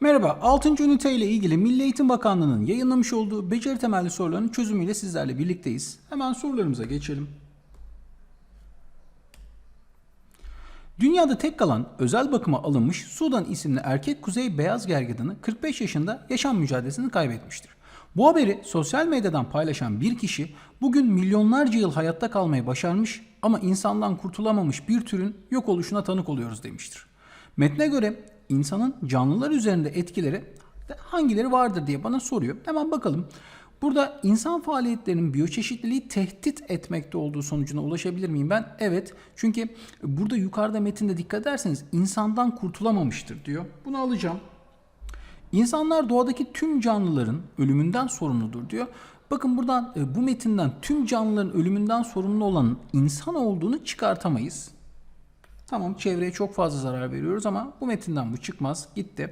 Merhaba, 6. ünite ile ilgili Milli Eğitim Bakanlığı'nın yayınlamış olduğu beceri temelli soruların çözümüyle sizlerle birlikteyiz. Hemen sorularımıza geçelim. Dünyada tek kalan özel bakıma alınmış Sudan isimli erkek kuzey beyaz gergedanı 45 yaşında yaşam mücadelesini kaybetmiştir. Bu haberi sosyal medyadan paylaşan bir kişi bugün milyonlarca yıl hayatta kalmayı başarmış ama insandan kurtulamamış bir türün yok oluşuna tanık oluyoruz demiştir. Metne göre insanın canlılar üzerinde etkileri hangileri vardır diye bana soruyor. Hemen bakalım. Burada insan faaliyetlerinin biyoçeşitliliği tehdit etmekte olduğu sonucuna ulaşabilir miyim ben? Evet. Çünkü burada yukarıda metinde dikkat ederseniz insandan kurtulamamıştır diyor. Bunu alacağım. İnsanlar doğadaki tüm canlıların ölümünden sorumludur diyor. Bakın buradan e, bu metinden tüm canlıların ölümünden sorumlu olan insan olduğunu çıkartamayız. Tamam çevreye çok fazla zarar veriyoruz ama bu metinden bu çıkmaz. Gitti.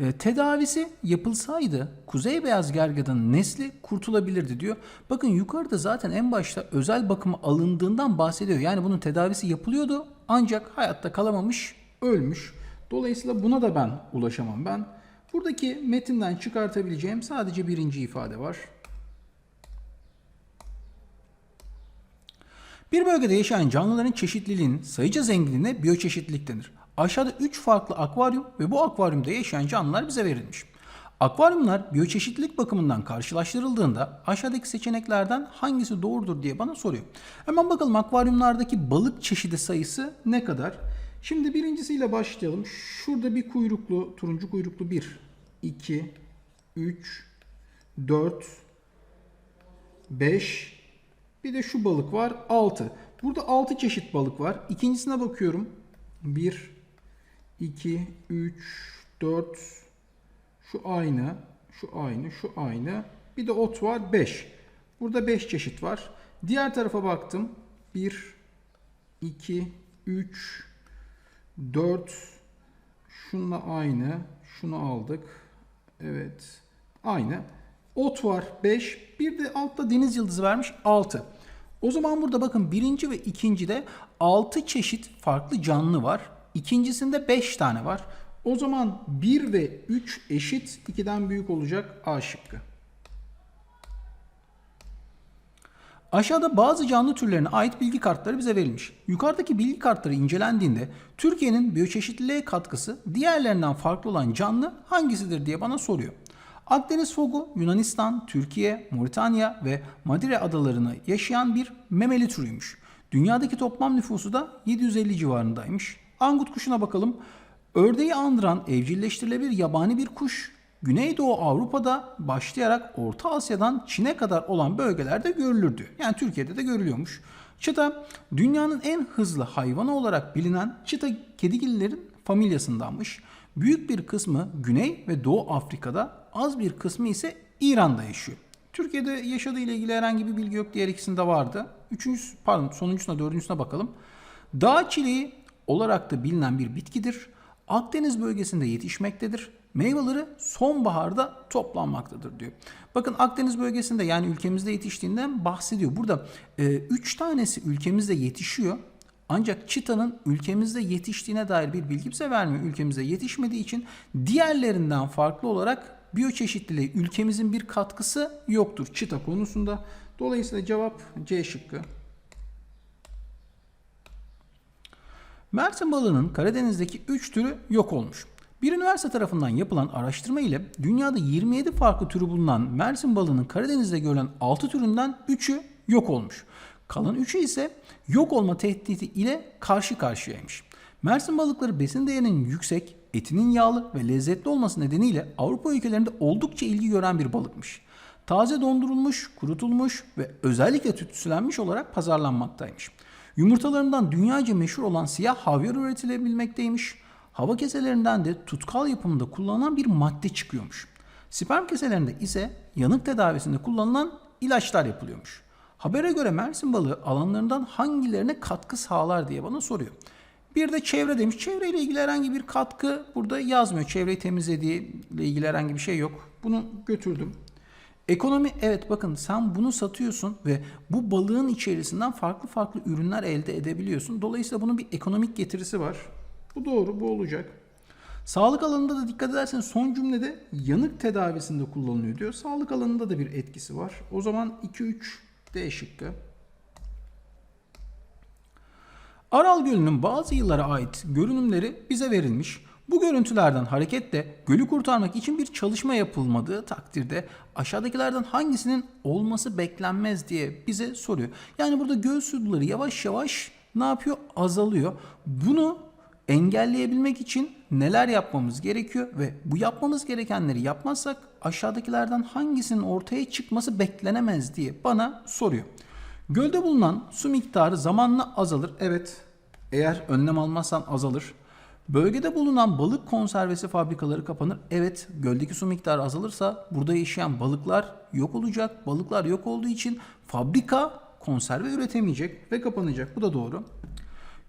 E, tedavisi yapılsaydı kuzey beyaz gergedanın nesli kurtulabilirdi diyor. Bakın yukarıda zaten en başta özel bakıma alındığından bahsediyor. Yani bunun tedavisi yapılıyordu ancak hayatta kalamamış, ölmüş. Dolayısıyla buna da ben ulaşamam. Ben buradaki metinden çıkartabileceğim sadece birinci ifade var. Bir bölgede yaşayan canlıların çeşitliliğinin sayıca zenginliğine biyoçeşitlilik denir. Aşağıda 3 farklı akvaryum ve bu akvaryumda yaşayan canlılar bize verilmiş. Akvaryumlar biyoçeşitlilik bakımından karşılaştırıldığında aşağıdaki seçeneklerden hangisi doğrudur diye bana soruyor. Hemen bakalım akvaryumlardaki balık çeşidi sayısı ne kadar? Şimdi birincisiyle başlayalım. Şurada bir kuyruklu, turuncu kuyruklu 1, 2, 3, 4, 5, bir de şu balık var 6. Burada 6 çeşit balık var. İkincisine bakıyorum. 1, 2, 3, 4, şu aynı, şu aynı, şu aynı. Bir de ot var 5. Burada 5 çeşit var. Diğer tarafa baktım. 1, 2, 3, 4, şununla aynı. Şunu aldık. Evet. Aynı. Ot var 5. Bir de altta deniz yıldızı vermiş 6. O zaman burada bakın birinci ve ikincide 6 çeşit farklı canlı var. İkincisinde 5 tane var. O zaman 1 ve 3 eşit 2'den büyük olacak A şıkkı. Aşağıda bazı canlı türlerine ait bilgi kartları bize verilmiş. Yukarıdaki bilgi kartları incelendiğinde Türkiye'nin biyoçeşitliliğe katkısı diğerlerinden farklı olan canlı hangisidir diye bana soruyor. Akdeniz fogu Yunanistan, Türkiye, Moritanya ve Madire adalarını yaşayan bir memeli türüymüş. Dünyadaki toplam nüfusu da 750 civarındaymış. Angut kuşuna bakalım. Ördeği andıran evcilleştirilebilir yabani bir kuş. Güneydoğu Avrupa'da başlayarak Orta Asya'dan Çin'e kadar olan bölgelerde görülürdü. Yani Türkiye'de de görülüyormuş. Çita dünyanın en hızlı hayvanı olarak bilinen çita kedigillerin familyasındanmış. Büyük bir kısmı Güney ve Doğu Afrika'da, az bir kısmı ise İran'da yaşıyor. Türkiye'de yaşadığı ile ilgili herhangi bir bilgi yok. Diğer ikisinde vardı. Üçüncüsü, pardon sonuncusuna, dördüncüsüne bakalım. Dağ çileği olarak da bilinen bir bitkidir. Akdeniz bölgesinde yetişmektedir. Meyveleri sonbaharda toplanmaktadır diyor. Bakın Akdeniz bölgesinde yani ülkemizde yetiştiğinden bahsediyor. Burada 3 e, tanesi ülkemizde yetişiyor. Ancak çitanın ülkemizde yetiştiğine dair bir bilgi bize vermiyor. Ülkemizde yetişmediği için diğerlerinden farklı olarak biyoçeşitliliğe ülkemizin bir katkısı yoktur çita konusunda. Dolayısıyla cevap C şıkkı. Mersin balığının Karadeniz'deki 3 türü yok olmuş. Bir üniversite tarafından yapılan araştırma ile dünyada 27 farklı türü bulunan Mersin balığının Karadeniz'de görülen 6 türünden 3'ü yok olmuş. Kalan 3'ü ise yok olma tehdidi ile karşı karşıyaymış. Mersin balıkları besin değerinin yüksek, etinin yağlı ve lezzetli olması nedeniyle Avrupa ülkelerinde oldukça ilgi gören bir balıkmış. Taze dondurulmuş, kurutulmuş ve özellikle tütsülenmiş olarak pazarlanmaktaymış. Yumurtalarından dünyaca meşhur olan siyah havyar üretilebilmekteymiş. Hava keselerinden de tutkal yapımında kullanılan bir madde çıkıyormuş. Sperm keselerinde ise yanık tedavisinde kullanılan ilaçlar yapılıyormuş. Habere göre Mersin balığı alanlarından hangilerine katkı sağlar diye bana soruyor. Bir de çevre demiş. Çevreyle ilgili herhangi bir katkı burada yazmıyor. Çevreyi temizlediği ile ilgili herhangi bir şey yok. Bunu götürdüm. Ekonomi evet bakın sen bunu satıyorsun ve bu balığın içerisinden farklı farklı ürünler elde edebiliyorsun. Dolayısıyla bunun bir ekonomik getirisi var. Bu doğru, bu olacak. Sağlık alanında da dikkat ederseniz son cümlede yanık tedavisinde kullanılıyor diyor. Sağlık alanında da bir etkisi var. O zaman 2-3 D şıkkı. Aral Gölü'nün bazı yıllara ait görünümleri bize verilmiş. Bu görüntülerden hareketle gölü kurtarmak için bir çalışma yapılmadığı takdirde aşağıdakilerden hangisinin olması beklenmez diye bize soruyor. Yani burada göl suları yavaş yavaş ne yapıyor? Azalıyor. Bunu engelleyebilmek için neler yapmamız gerekiyor ve bu yapmamız gerekenleri yapmazsak aşağıdakilerden hangisinin ortaya çıkması beklenemez diye bana soruyor. Gölde bulunan su miktarı zamanla azalır. Evet. Eğer önlem almazsan azalır. Bölgede bulunan balık konservesi fabrikaları kapanır. Evet, göldeki su miktarı azalırsa burada yaşayan balıklar yok olacak. Balıklar yok olduğu için fabrika konserve üretemeyecek ve kapanacak. Bu da doğru.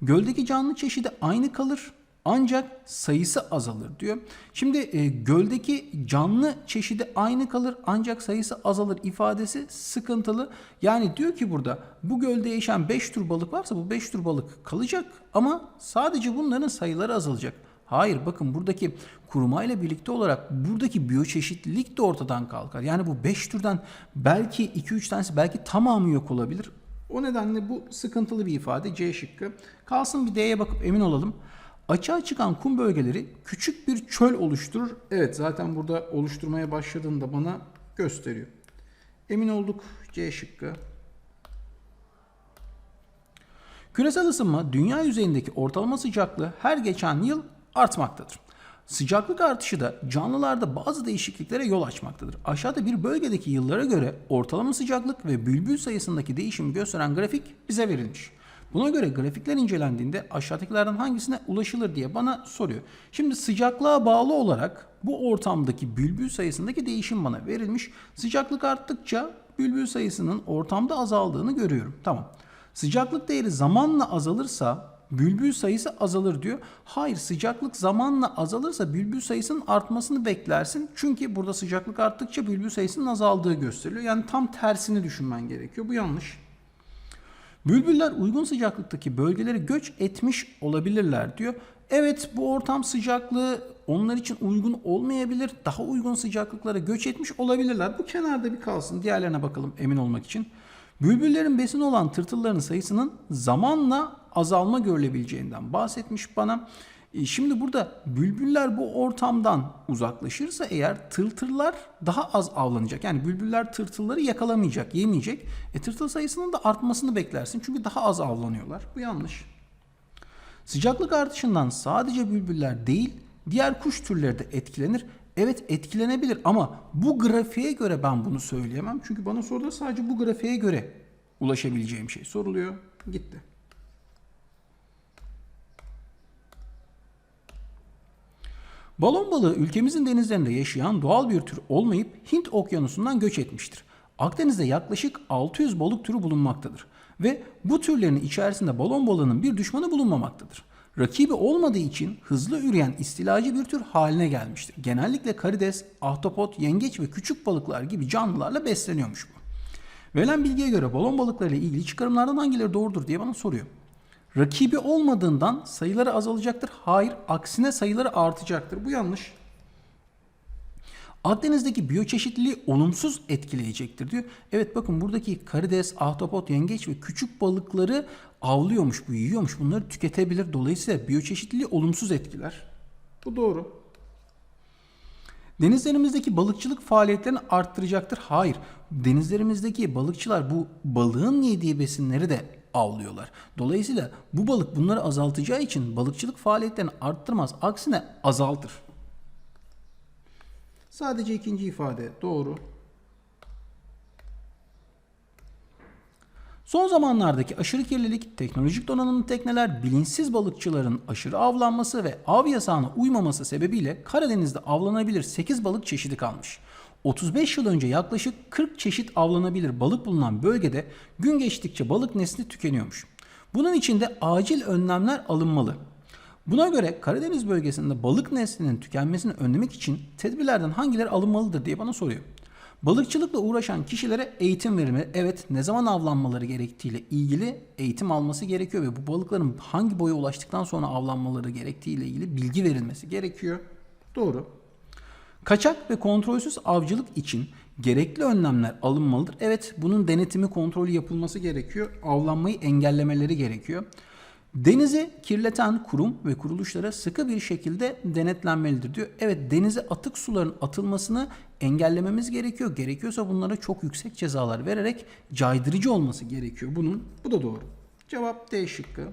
Göldeki canlı çeşidi aynı kalır ancak sayısı azalır diyor. Şimdi e, göldeki canlı çeşidi aynı kalır ancak sayısı azalır ifadesi sıkıntılı. Yani diyor ki burada bu gölde yaşayan 5 tür balık varsa bu 5 tür balık kalacak ama sadece bunların sayıları azalacak. Hayır bakın buradaki kurumayla birlikte olarak buradaki biyoçeşitlilik de ortadan kalkar. Yani bu 5 türden belki 2-3 tanesi belki tamamı yok olabilir. O nedenle bu sıkıntılı bir ifade C şıkkı. Kalsın bir D'ye bakıp emin olalım. Açığa çıkan kum bölgeleri küçük bir çöl oluşturur. Evet zaten burada oluşturmaya başladığında bana gösteriyor. Emin olduk C şıkkı. Küresel ısınma dünya yüzeyindeki ortalama sıcaklığı her geçen yıl artmaktadır. Sıcaklık artışı da canlılarda bazı değişikliklere yol açmaktadır. Aşağıda bir bölgedeki yıllara göre ortalama sıcaklık ve bülbül sayısındaki değişimi gösteren grafik bize verilmiş. Buna göre grafikler incelendiğinde aşağıdakilerden hangisine ulaşılır diye bana soruyor. Şimdi sıcaklığa bağlı olarak bu ortamdaki bülbül sayısındaki değişim bana verilmiş. Sıcaklık arttıkça bülbül sayısının ortamda azaldığını görüyorum. Tamam. Sıcaklık değeri zamanla azalırsa bülbül sayısı azalır diyor. Hayır sıcaklık zamanla azalırsa bülbül sayısının artmasını beklersin. Çünkü burada sıcaklık arttıkça bülbül sayısının azaldığı gösteriliyor. Yani tam tersini düşünmen gerekiyor. Bu yanlış. Bülbüller uygun sıcaklıktaki bölgelere göç etmiş olabilirler diyor. Evet bu ortam sıcaklığı onlar için uygun olmayabilir. Daha uygun sıcaklıklara göç etmiş olabilirler. Bu kenarda bir kalsın. Diğerlerine bakalım emin olmak için. Bülbüllerin besini olan tırtılların sayısının zamanla azalma görülebileceğinden bahsetmiş bana. E, Şimdi burada bülbüller bu ortamdan uzaklaşırsa eğer tırtırlar daha az avlanacak. Yani bülbüller tırtılları yakalamayacak, yemeyecek. E tırtıl sayısının da artmasını beklersin. Çünkü daha az avlanıyorlar. Bu yanlış. Sıcaklık artışından sadece bülbüller değil, diğer kuş türleri de etkilenir. Evet etkilenebilir ama bu grafiğe göre ben bunu söyleyemem. Çünkü bana soruda sadece bu grafiğe göre ulaşabileceğim şey soruluyor. Gitti. Balon balığı ülkemizin denizlerinde yaşayan doğal bir tür olmayıp Hint okyanusundan göç etmiştir. Akdeniz'de yaklaşık 600 balık türü bulunmaktadır ve bu türlerin içerisinde balon balığının bir düşmanı bulunmamaktadır. Rakibi olmadığı için hızlı üreyen istilacı bir tür haline gelmiştir. Genellikle karides, ahtapot, yengeç ve küçük balıklar gibi canlılarla besleniyormuş bu. Verilen bilgiye göre balon balıkları ile ilgili çıkarımlardan hangileri doğrudur diye bana soruyor. Rakibi olmadığından sayıları azalacaktır. Hayır, aksine sayıları artacaktır. Bu yanlış. Akdeniz'deki biyoçeşitliliği olumsuz etkileyecektir diyor. Evet bakın buradaki karides, ahtapot, yengeç ve küçük balıkları avlıyormuş, bu yiyormuş. Bunları tüketebilir. Dolayısıyla biyoçeşitliliği olumsuz etkiler. Bu doğru. Denizlerimizdeki balıkçılık faaliyetlerini arttıracaktır. Hayır. Denizlerimizdeki balıkçılar bu balığın yediği besinleri de avlıyorlar. Dolayısıyla bu balık bunları azaltacağı için balıkçılık faaliyetlerini arttırmaz. Aksine azaltır. Sadece ikinci ifade doğru. Son zamanlardaki aşırı kirlilik, teknolojik donanımlı tekneler, bilinçsiz balıkçıların aşırı avlanması ve av yasağına uymaması sebebiyle Karadeniz'de avlanabilir 8 balık çeşidi kalmış. 35 yıl önce yaklaşık 40 çeşit avlanabilir balık bulunan bölgede gün geçtikçe balık nesli tükeniyormuş. Bunun için de acil önlemler alınmalı. Buna göre Karadeniz bölgesinde balık neslinin tükenmesini önlemek için tedbirlerden hangileri alınmalıdır diye bana soruyor. Balıkçılıkla uğraşan kişilere eğitim verilmeli. Evet ne zaman avlanmaları gerektiğiyle ilgili eğitim alması gerekiyor ve bu balıkların hangi boya ulaştıktan sonra avlanmaları gerektiğiyle ilgili bilgi verilmesi gerekiyor. Doğru. Kaçak ve kontrolsüz avcılık için gerekli önlemler alınmalıdır. Evet bunun denetimi kontrolü yapılması gerekiyor. Avlanmayı engellemeleri gerekiyor. Denizi kirleten kurum ve kuruluşlara sıkı bir şekilde denetlenmelidir diyor. Evet denize atık suların atılmasını engellememiz gerekiyor. Gerekiyorsa bunlara çok yüksek cezalar vererek caydırıcı olması gerekiyor. Bunun bu da doğru. Cevap D şıkkı.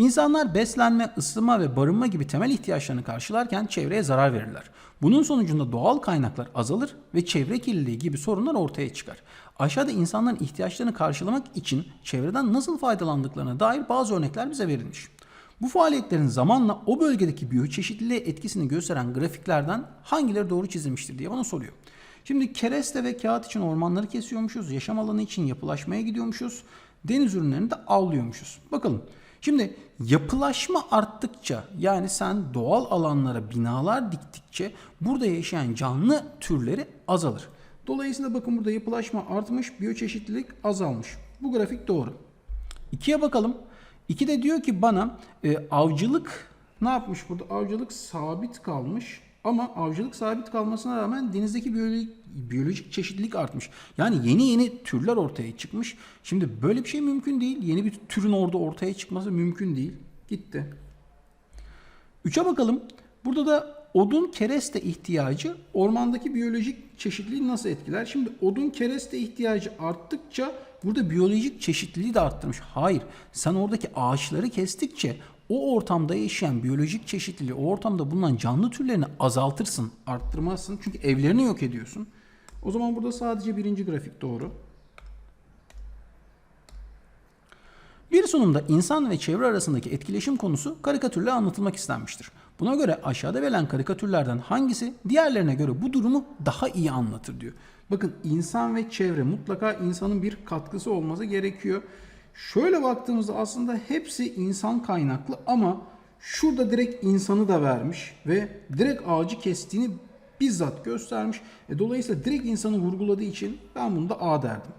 İnsanlar beslenme, ısınma ve barınma gibi temel ihtiyaçlarını karşılarken çevreye zarar verirler. Bunun sonucunda doğal kaynaklar azalır ve çevre kirliliği gibi sorunlar ortaya çıkar. Aşağıda insanların ihtiyaçlarını karşılamak için çevreden nasıl faydalandıklarına dair bazı örnekler bize verilmiş. Bu faaliyetlerin zamanla o bölgedeki biyoçeşitliliğe etkisini gösteren grafiklerden hangileri doğru çizilmiştir diye bana soruyor. Şimdi kereste ve kağıt için ormanları kesiyormuşuz, yaşam alanı için yapılaşmaya gidiyormuşuz, deniz ürünlerini de avlıyormuşuz. Bakalım. Şimdi yapılaşma arttıkça yani sen doğal alanlara binalar diktikçe burada yaşayan canlı türleri azalır. Dolayısıyla bakın burada yapılaşma artmış, biyoçeşitlilik azalmış. Bu grafik doğru. İkiye bakalım. İki de diyor ki bana e, avcılık ne yapmış burada? Avcılık sabit kalmış. Ama avcılık sabit kalmasına rağmen denizdeki biyolojik, biyolojik çeşitlilik artmış. Yani yeni yeni türler ortaya çıkmış. Şimdi böyle bir şey mümkün değil. Yeni bir türün orada ortaya çıkması mümkün değil. Gitti. Üçe bakalım. Burada da odun kereste ihtiyacı ormandaki biyolojik çeşitliliği nasıl etkiler? Şimdi odun kereste ihtiyacı arttıkça burada biyolojik çeşitliliği de arttırmış. Hayır. Sen oradaki ağaçları kestikçe o ortamda yaşayan biyolojik çeşitliliği, o ortamda bulunan canlı türlerini azaltırsın, arttırmazsın. Çünkü evlerini yok ediyorsun. O zaman burada sadece birinci grafik doğru. Bir sunumda insan ve çevre arasındaki etkileşim konusu karikatürle anlatılmak istenmiştir. Buna göre aşağıda verilen karikatürlerden hangisi diğerlerine göre bu durumu daha iyi anlatır diyor. Bakın insan ve çevre mutlaka insanın bir katkısı olması gerekiyor. Şöyle baktığımızda aslında hepsi insan kaynaklı ama şurada direkt insanı da vermiş ve direkt ağacı kestiğini bizzat göstermiş. E, dolayısıyla direkt insanı vurguladığı için ben bunu da A derdim.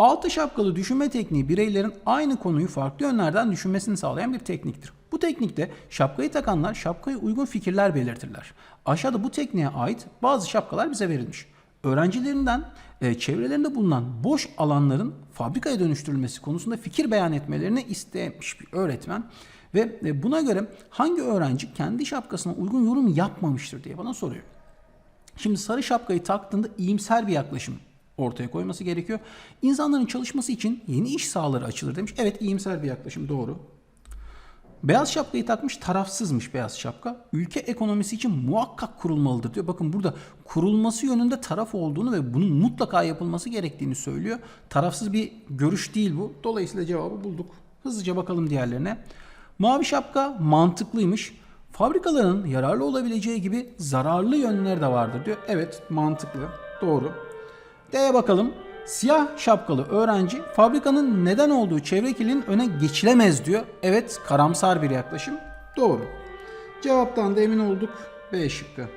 Altı şapkalı düşünme tekniği bireylerin aynı konuyu farklı yönlerden düşünmesini sağlayan bir tekniktir. Bu teknikte şapkayı takanlar şapkaya uygun fikirler belirtirler. Aşağıda bu tekniğe ait bazı şapkalar bize verilmiş. Öğrencilerinden e, çevrelerinde bulunan boş alanların fabrikaya dönüştürülmesi konusunda fikir beyan etmelerini istemiş bir öğretmen. Ve e, buna göre hangi öğrenci kendi şapkasına uygun yorum yapmamıştır diye bana soruyor. Şimdi sarı şapkayı taktığında iyimser bir yaklaşım ortaya koyması gerekiyor. İnsanların çalışması için yeni iş sahaları açılır demiş. Evet iyimser bir yaklaşım doğru. Beyaz şapkayı takmış tarafsızmış beyaz şapka. Ülke ekonomisi için muhakkak kurulmalıdır diyor. Bakın burada kurulması yönünde taraf olduğunu ve bunun mutlaka yapılması gerektiğini söylüyor. Tarafsız bir görüş değil bu. Dolayısıyla cevabı bulduk. Hızlıca bakalım diğerlerine. Mavi şapka mantıklıymış. Fabrikaların yararlı olabileceği gibi zararlı yönleri de vardır diyor. Evet mantıklı. Doğru. D'ye bakalım. Siyah şapkalı öğrenci fabrikanın neden olduğu çevre kirliliğinin öne geçilemez diyor. Evet karamsar bir yaklaşım. Doğru. Cevaptan da emin olduk. B şıkkı.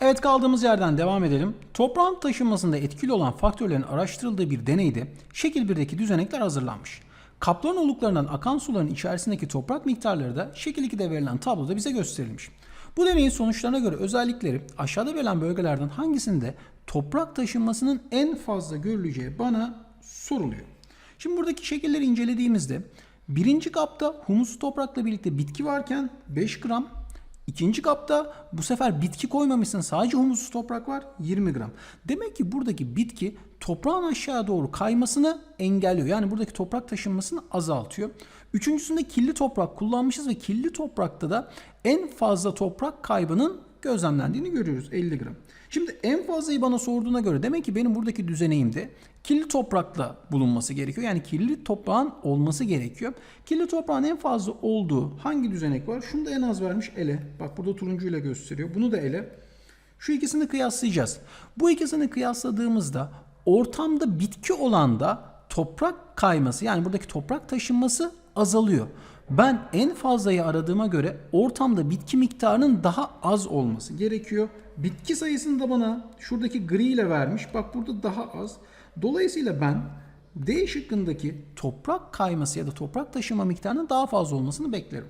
Evet kaldığımız yerden devam edelim. Toprağın taşınmasında etkili olan faktörlerin araştırıldığı bir deneyde şekil 1'deki düzenekler hazırlanmış. Kaplan oluklarından akan suların içerisindeki toprak miktarları da şekil 2'de verilen tabloda bize gösterilmiş. Bu deneyin sonuçlarına göre özellikleri aşağıda verilen bölgelerden hangisinde toprak taşınmasının en fazla görüleceği bana soruluyor. Şimdi buradaki şekilleri incelediğimizde birinci kapta humuslu toprakla birlikte bitki varken 5 gram, İkinci kapta bu sefer bitki koymamışsın sadece humussuz toprak var 20 gram. Demek ki buradaki bitki toprağın aşağı doğru kaymasını engelliyor. Yani buradaki toprak taşınmasını azaltıyor. Üçüncüsünde kirli toprak kullanmışız ve kirli toprakta da en fazla toprak kaybının gözlemlendiğini görüyoruz 50 gram. Şimdi en fazlayı bana sorduğuna göre demek ki benim buradaki düzeneğimde kirli toprakla bulunması gerekiyor. Yani kirli toprağın olması gerekiyor. Kirli toprağın en fazla olduğu hangi düzenek var? Şunu da en az vermiş ele. Bak burada turuncuyla gösteriyor. Bunu da ele. Şu ikisini kıyaslayacağız. Bu ikisini kıyasladığımızda ortamda bitki olan da toprak kayması yani buradaki toprak taşınması azalıyor. Ben en fazlayı aradığıma göre ortamda bitki miktarının daha az olması gerekiyor. Bitki sayısını da bana şuradaki gri ile vermiş. Bak burada daha az. Dolayısıyla ben D şıkkındaki toprak kayması ya da toprak taşıma miktarının daha fazla olmasını beklerim.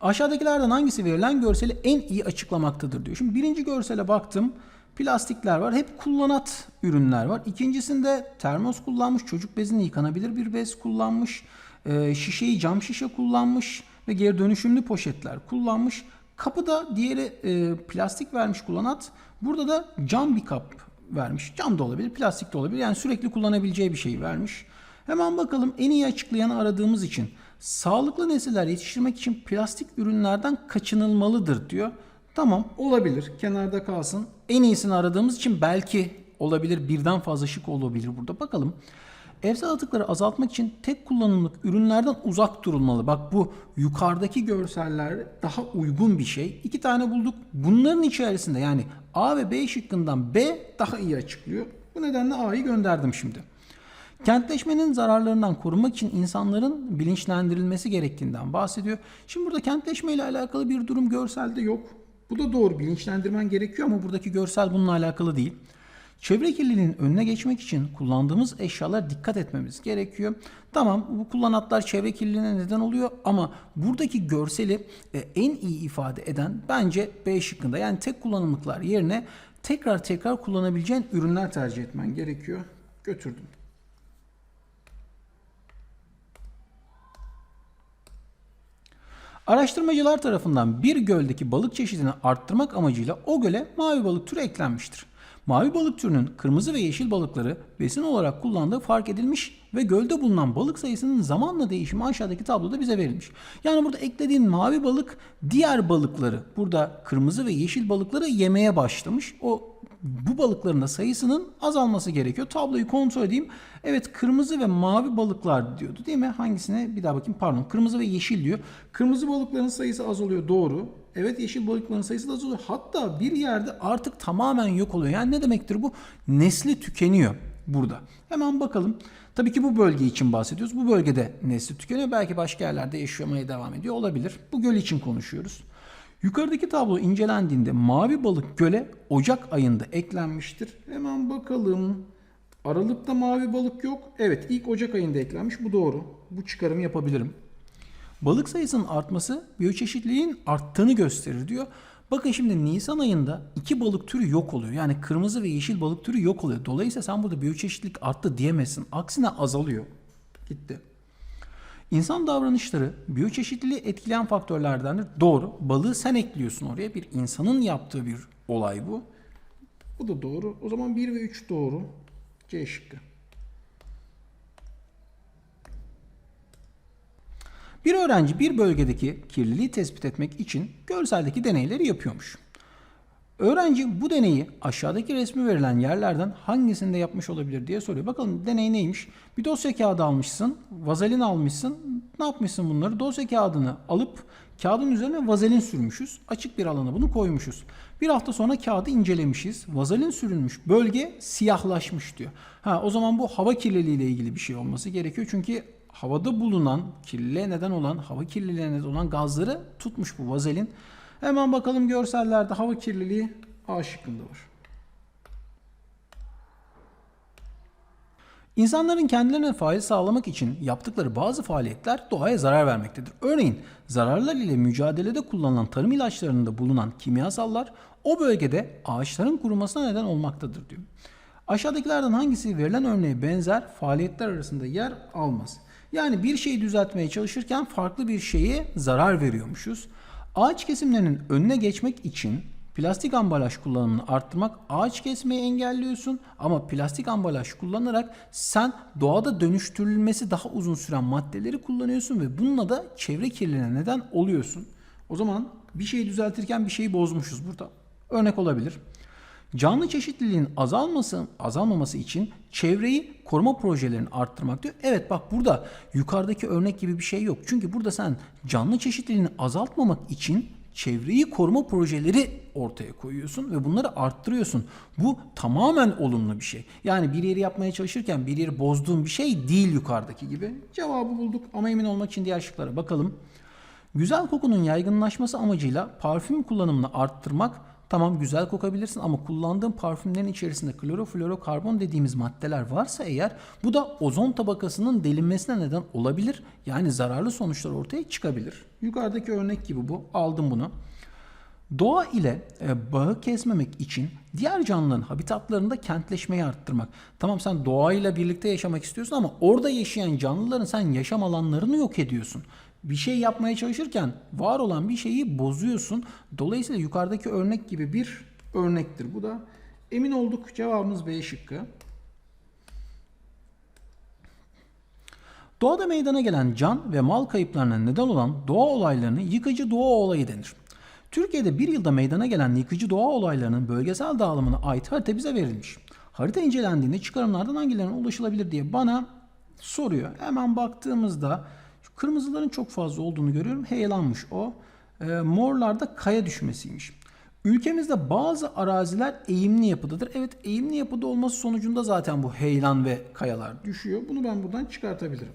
Aşağıdakilerden hangisi verilen görseli en iyi açıklamaktadır diyor. Şimdi birinci görsele baktım. Plastikler var. Hep kullanat ürünler var. İkincisinde termos kullanmış. Çocuk bezini yıkanabilir bir bez kullanmış. Ee, şişeyi cam şişe kullanmış. Ve geri dönüşümlü poşetler kullanmış. Kapıda diğeri e, plastik vermiş kullanat. Burada da cam bir kap vermiş. Cam da olabilir, plastik de olabilir. Yani sürekli kullanabileceği bir şey vermiş. Hemen bakalım en iyi açıklayanı aradığımız için sağlıklı nesiller yetiştirmek için plastik ürünlerden kaçınılmalıdır diyor. Tamam olabilir kenarda kalsın. En iyisini aradığımız için belki olabilir birden fazla şık olabilir burada. Bakalım. Evsel atıkları azaltmak için tek kullanımlık ürünlerden uzak durulmalı. Bak bu yukarıdaki görseller daha uygun bir şey. İki tane bulduk. Bunların içerisinde yani A ve B şıkkından B daha iyi açıklıyor. Bu nedenle A'yı gönderdim şimdi. Kentleşmenin zararlarından korunmak için insanların bilinçlendirilmesi gerektiğinden bahsediyor. Şimdi burada kentleşme ile alakalı bir durum görselde yok. Bu da doğru bilinçlendirmen gerekiyor ama buradaki görsel bununla alakalı değil. Çevre kirliliğinin önüne geçmek için kullandığımız eşyalar dikkat etmemiz gerekiyor. Tamam bu kullanatlar çevre kirliliğine neden oluyor ama buradaki görseli e, en iyi ifade eden bence B şıkkında. Yani tek kullanımlıklar yerine tekrar tekrar kullanabileceğin ürünler tercih etmen gerekiyor. Götürdüm. Araştırmacılar tarafından bir göldeki balık çeşidini arttırmak amacıyla o göle mavi balık türü eklenmiştir. Mavi balık türünün kırmızı ve yeşil balıkları besin olarak kullandığı fark edilmiş ve gölde bulunan balık sayısının zamanla değişimi aşağıdaki tabloda bize verilmiş. Yani burada eklediğin mavi balık diğer balıkları, burada kırmızı ve yeşil balıkları yemeye başlamış. O bu balıkların da sayısının azalması gerekiyor. Tabloyu kontrol edeyim. Evet kırmızı ve mavi balıklar diyordu değil mi? Hangisine? Bir daha bakayım pardon. Kırmızı ve yeşil diyor. Kırmızı balıkların sayısı azalıyor doğru. Evet yeşil balıkların sayısı da azalıyor. Hatta bir yerde artık tamamen yok oluyor. Yani ne demektir bu? Nesli tükeniyor burada. Hemen bakalım. Tabii ki bu bölge için bahsediyoruz. Bu bölgede nesli tükeniyor. Belki başka yerlerde yaşamaya devam ediyor olabilir. Bu göl için konuşuyoruz. Yukarıdaki tablo incelendiğinde mavi balık göle Ocak ayında eklenmiştir. Hemen bakalım. Aralıkta mavi balık yok. Evet ilk Ocak ayında eklenmiş. Bu doğru. Bu çıkarımı yapabilirim. Balık sayısının artması biyoçeşitliliğin arttığını gösterir diyor. Bakın şimdi Nisan ayında iki balık türü yok oluyor. Yani kırmızı ve yeşil balık türü yok oluyor. Dolayısıyla sen burada biyoçeşitlilik arttı diyemezsin. Aksine azalıyor. Gitti. İnsan davranışları biyoçeşitliliği etkileyen faktörlerdendir. Doğru. Balığı sen ekliyorsun oraya. Bir insanın yaptığı bir olay bu. Bu da doğru. O zaman 1 ve 3 doğru. C şıkkı. Bir öğrenci bir bölgedeki kirliliği tespit etmek için görseldeki deneyleri yapıyormuş. Öğrenci bu deneyi aşağıdaki resmi verilen yerlerden hangisinde yapmış olabilir diye soruyor. Bakalım deney neymiş? Bir dosya kağıdı almışsın, vazelin almışsın. Ne yapmışsın bunları? Dosya kağıdını alıp kağıdın üzerine vazelin sürmüşüz. Açık bir alana bunu koymuşuz. Bir hafta sonra kağıdı incelemişiz. Vazelin sürülmüş bölge siyahlaşmış diyor. Ha o zaman bu hava kirliliği ile ilgili bir şey olması gerekiyor. Çünkü havada bulunan kirliliğe neden olan, hava kirliliğine neden olan gazları tutmuş bu vazelin. Hemen bakalım görsellerde hava kirliliği A şıkkında var. İnsanların kendilerine fayda sağlamak için yaptıkları bazı faaliyetler doğaya zarar vermektedir. Örneğin zararlar ile mücadelede kullanılan tarım ilaçlarında bulunan kimyasallar o bölgede ağaçların kurumasına neden olmaktadır diyor. Aşağıdakilerden hangisi verilen örneğe benzer faaliyetler arasında yer almaz? Yani bir şeyi düzeltmeye çalışırken farklı bir şeye zarar veriyormuşuz. Ağaç kesimlerinin önüne geçmek için plastik ambalaj kullanımını arttırmak ağaç kesmeyi engelliyorsun ama plastik ambalaj kullanarak sen doğada dönüştürülmesi daha uzun süren maddeleri kullanıyorsun ve bununla da çevre kirliliğine neden oluyorsun. O zaman bir şeyi düzeltirken bir şeyi bozmuşuz burada. Örnek olabilir. Canlı çeşitliliğin azalması, azalmaması için çevreyi koruma projelerini arttırmak diyor. Evet bak burada yukarıdaki örnek gibi bir şey yok. Çünkü burada sen canlı çeşitliliğini azaltmamak için çevreyi koruma projeleri ortaya koyuyorsun ve bunları arttırıyorsun. Bu tamamen olumlu bir şey. Yani bir yeri yapmaya çalışırken bir yeri bozduğun bir şey değil yukarıdaki gibi. Cevabı bulduk ama emin olmak için diğer şıklara bakalım. Güzel kokunun yaygınlaşması amacıyla parfüm kullanımını arttırmak Tamam güzel kokabilirsin ama kullandığın parfümlerin içerisinde kloroflorokarbon dediğimiz maddeler varsa eğer bu da ozon tabakasının delinmesine neden olabilir. Yani zararlı sonuçlar ortaya çıkabilir. Yukarıdaki örnek gibi bu. Aldım bunu. Doğa ile e, bağı kesmemek için diğer canlıların habitatlarında kentleşmeyi arttırmak. Tamam sen doğayla birlikte yaşamak istiyorsun ama orada yaşayan canlıların sen yaşam alanlarını yok ediyorsun. Bir şey yapmaya çalışırken var olan bir şeyi bozuyorsun. Dolayısıyla yukarıdaki örnek gibi bir örnektir. Bu da emin olduk cevabımız B şıkkı. Doğada meydana gelen can ve mal kayıplarına neden olan doğa olaylarını yıkıcı doğa olayı denir. Türkiye'de bir yılda meydana gelen yıkıcı doğa olaylarının bölgesel dağılımına ait harita bize verilmiş. Harita incelendiğinde çıkarımlardan hangilerine ulaşılabilir diye bana soruyor. Hemen baktığımızda kırmızıların çok fazla olduğunu görüyorum. Heyelanmış o. E, morlarda kaya düşmesiymiş. Ülkemizde bazı araziler eğimli yapıdadır. Evet eğimli yapıda olması sonucunda zaten bu heyelan ve kayalar düşüyor. Bunu ben buradan çıkartabilirim.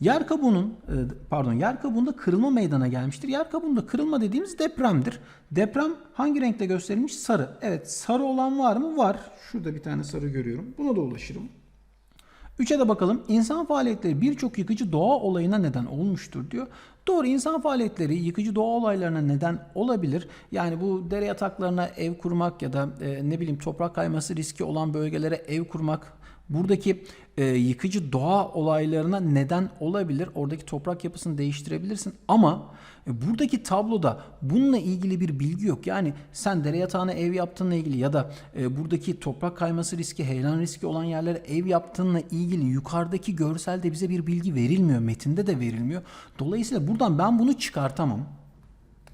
Yer kabuğunun e, pardon yer kabuğunda kırılma meydana gelmiştir. Yer kabuğunda kırılma dediğimiz depremdir. Deprem hangi renkte gösterilmiş? Sarı. Evet sarı olan var mı? Var. Şurada bir tane sarı görüyorum. Buna da ulaşırım. Üçe de bakalım. İnsan faaliyetleri birçok yıkıcı doğa olayına neden olmuştur diyor. Doğru insan faaliyetleri yıkıcı doğa olaylarına neden olabilir. Yani bu dere yataklarına ev kurmak ya da e, ne bileyim toprak kayması riski olan bölgelere ev kurmak buradaki e, yıkıcı doğa olaylarına neden olabilir. Oradaki toprak yapısını değiştirebilirsin ama e, buradaki tabloda bununla ilgili bir bilgi yok. Yani sen dere yatağına ev yaptığınla ilgili ya da e, buradaki toprak kayması riski, heyelan riski olan yerlere ev yaptığınla ilgili yukarıdaki görselde bize bir bilgi verilmiyor. Metinde de verilmiyor. Dolayısıyla buradan ben bunu çıkartamam.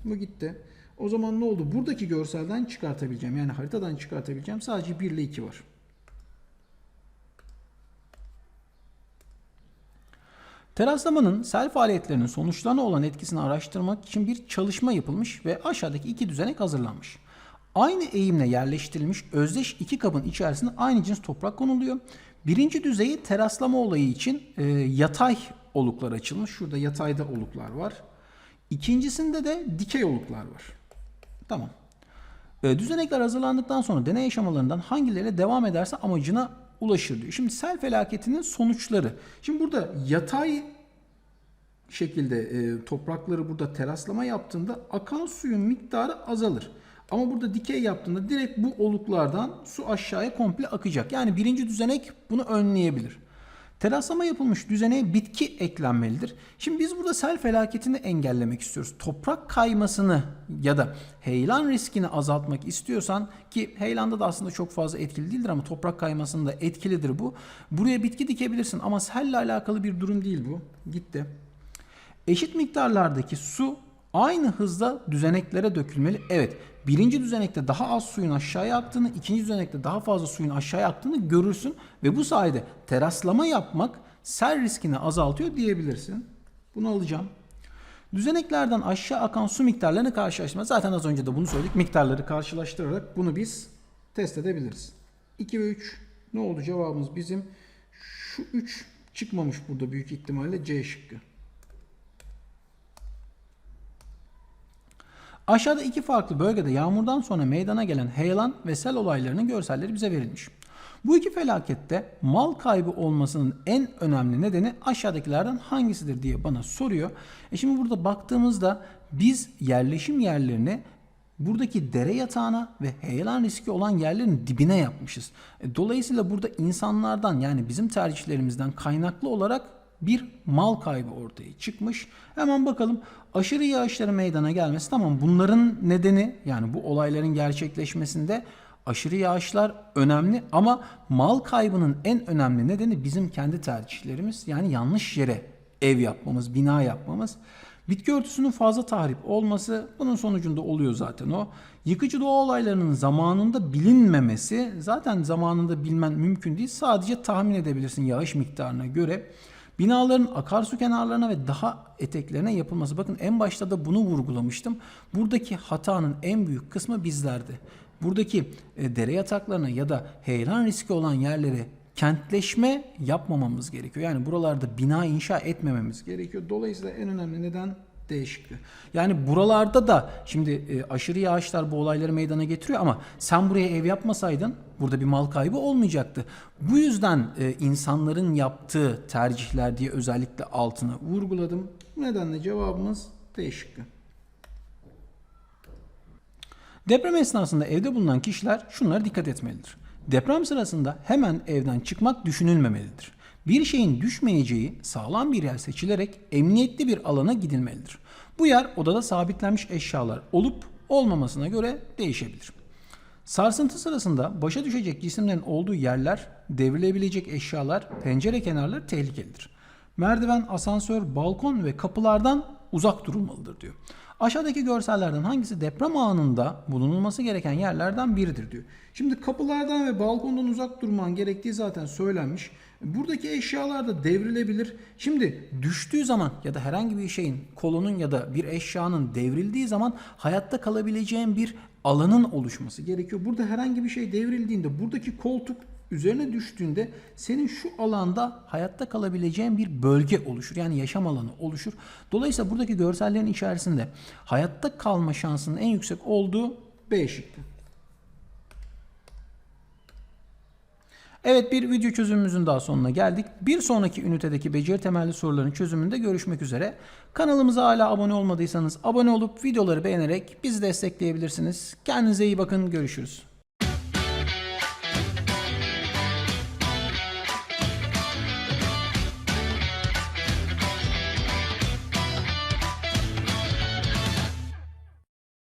Bu gitti. O zaman ne oldu? Buradaki görselden çıkartabileceğim. Yani haritadan çıkartabileceğim. Sadece 1 ile 2 var. Teraslamanın sel faaliyetlerinin sonuçlarına olan etkisini araştırmak için bir çalışma yapılmış ve aşağıdaki iki düzenek hazırlanmış. Aynı eğimle yerleştirilmiş özdeş iki kabın içerisinde aynı cins toprak konuluyor. Birinci düzeyi teraslama olayı için e, yatay oluklar açılmış. Şurada yatayda oluklar var. İkincisinde de dikey oluklar var. Tamam. E, düzenekler hazırlandıktan sonra deney aşamalarından hangileri devam ederse amacına ulaşır diyor. Şimdi sel felaketinin sonuçları. Şimdi burada yatay şekilde e, toprakları burada teraslama yaptığında akan suyun miktarı azalır. Ama burada dikey yaptığında direkt bu oluklardan su aşağıya komple akacak. Yani birinci düzenek bunu önleyebilir. Teraslama yapılmış düzeneye bitki eklenmelidir. Şimdi biz burada sel felaketini engellemek istiyoruz. Toprak kaymasını ya da heyelan riskini azaltmak istiyorsan ki heyelanda da aslında çok fazla etkili değildir ama toprak kaymasında etkilidir bu. Buraya bitki dikebilirsin ama selle alakalı bir durum değil bu. Gitti. Eşit miktarlardaki su aynı hızda düzeneklere dökülmeli. Evet birinci düzenekte daha az suyun aşağıya aktığını, ikinci düzenekte daha fazla suyun aşağıya aktığını görürsün ve bu sayede teraslama yapmak sel riskini azaltıyor diyebilirsin. Bunu alacağım. Düzeneklerden aşağı akan su miktarlarını karşılaştırma. Zaten az önce de bunu söyledik. Miktarları karşılaştırarak bunu biz test edebiliriz. 2 ve 3 ne oldu cevabımız bizim? Şu 3 çıkmamış burada büyük ihtimalle C şıkkı. Aşağıda iki farklı bölgede yağmurdan sonra meydana gelen heyelan ve sel olaylarının görselleri bize verilmiş. Bu iki felakette mal kaybı olmasının en önemli nedeni aşağıdakilerden hangisidir diye bana soruyor. E şimdi burada baktığımızda biz yerleşim yerlerini buradaki dere yatağına ve heyelan riski olan yerlerin dibine yapmışız. E dolayısıyla burada insanlardan yani bizim tercihlerimizden kaynaklı olarak bir mal kaybı ortaya çıkmış. Hemen bakalım aşırı yağışların meydana gelmesi tamam bunların nedeni yani bu olayların gerçekleşmesinde aşırı yağışlar önemli ama mal kaybının en önemli nedeni bizim kendi tercihlerimiz. Yani yanlış yere ev yapmamız, bina yapmamız. Bitki örtüsünün fazla tahrip olması bunun sonucunda oluyor zaten o. Yıkıcı doğa olaylarının zamanında bilinmemesi zaten zamanında bilmen mümkün değil. Sadece tahmin edebilirsin yağış miktarına göre. Binaların akarsu kenarlarına ve daha eteklerine yapılması. Bakın en başta da bunu vurgulamıştım. Buradaki hatanın en büyük kısmı bizlerdi. Buradaki e, dere yataklarına ya da heyelan riski olan yerlere kentleşme yapmamamız gerekiyor. Yani buralarda bina inşa etmememiz gerekiyor. Dolayısıyla en önemli neden D şıkkı. Yani buralarda da şimdi e, aşırı yağışlar bu olayları meydana getiriyor ama sen buraya ev yapmasaydın burada bir mal kaybı olmayacaktı. Bu yüzden e, insanların yaptığı tercihler diye özellikle altını vurguladım. Bu nedenle cevabımız D şıkkı. Deprem esnasında evde bulunan kişiler şunlara dikkat etmelidir. Deprem sırasında hemen evden çıkmak düşünülmemelidir. Bir şeyin düşmeyeceği sağlam bir yer seçilerek emniyetli bir alana gidilmelidir. Bu yer odada sabitlenmiş eşyalar olup olmamasına göre değişebilir. Sarsıntı sırasında başa düşecek cisimlerin olduğu yerler, devrilebilecek eşyalar, pencere kenarları tehlikelidir. Merdiven, asansör, balkon ve kapılardan uzak durulmalıdır diyor. Aşağıdaki görsellerden hangisi deprem anında bulunulması gereken yerlerden biridir diyor. Şimdi kapılardan ve balkondan uzak durman gerektiği zaten söylenmiş. Buradaki eşyalar da devrilebilir. Şimdi düştüğü zaman ya da herhangi bir şeyin kolunun ya da bir eşyanın devrildiği zaman hayatta kalabileceğin bir alanın oluşması gerekiyor. Burada herhangi bir şey devrildiğinde buradaki koltuk üzerine düştüğünde senin şu alanda hayatta kalabileceğin bir bölge oluşur. Yani yaşam alanı oluşur. Dolayısıyla buradaki görsellerin içerisinde hayatta kalma şansının en yüksek olduğu B şıkkı. Evet bir video çözümümüzün daha sonuna geldik. Bir sonraki ünitedeki beceri temelli soruların çözümünde görüşmek üzere. Kanalımıza hala abone olmadıysanız abone olup videoları beğenerek bizi destekleyebilirsiniz. Kendinize iyi bakın görüşürüz.